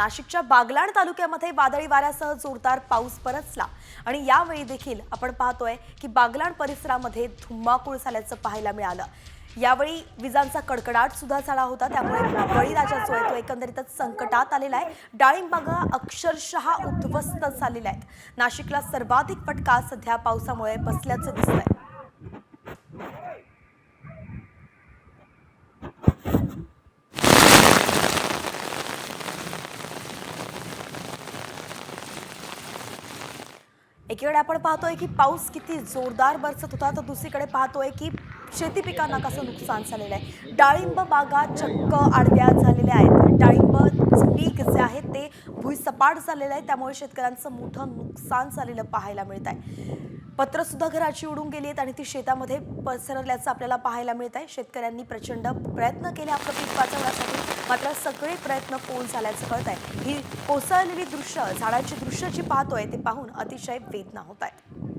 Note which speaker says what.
Speaker 1: नाशिकच्या बागलाण तालुक्यामध्ये वादळी वाऱ्यासह जोरदार पाऊस परतला आणि यावेळी देखील आपण पाहतोय की बागलाण परिसरामध्ये धुमाकूळ झाल्याचं पाहायला मिळालं. यावेळी विजांचा कडकडाट सुद्धा झाला होता त्यामुळे बळीराजा जो आहे तो एकंदरीतच संकटात आलेला आहे. डाळिंबागा अक्षरशः उद्ध्वस्त झालेल्या आहेत. नाशिकला सर्वाधिक फटका सध्या पावसामुळे बसल्याचं आहे एकीकडे आपण पाहतोय की पाऊस किती जोरदार बरसत होता तर दुसरीकडे पाहतोय की शेती पिकांना कसं नुकसान झालेलं आहे. डाळिंब बागा चक्क आडव्या झालेल्या आहेत. डाळिंब पीक जे आहे ते भुईसपाट झालेलं आहे. त्यामुळे शेतकऱ्यांचं मोठं नुकसान झालेलं पाहायला मिळत आहे. पत्र सुद्धा घराची उडून गेली आहेत आणि ती शेतामध्ये पसरल्याचं आपल्याला पाहायला मिळत आहे. शेतकऱ्यांनी प्रचंड प्रयत्न केले आपलं पीक वाचवण्यासाठी. मात्र सगळे प्रयत्न फोल झाल्याचं कळत आहे ही कोसळलेली दृश्य झाडाची दृश्य जी पाहतोय ते पाहून अतिशय वेदना होत आहेत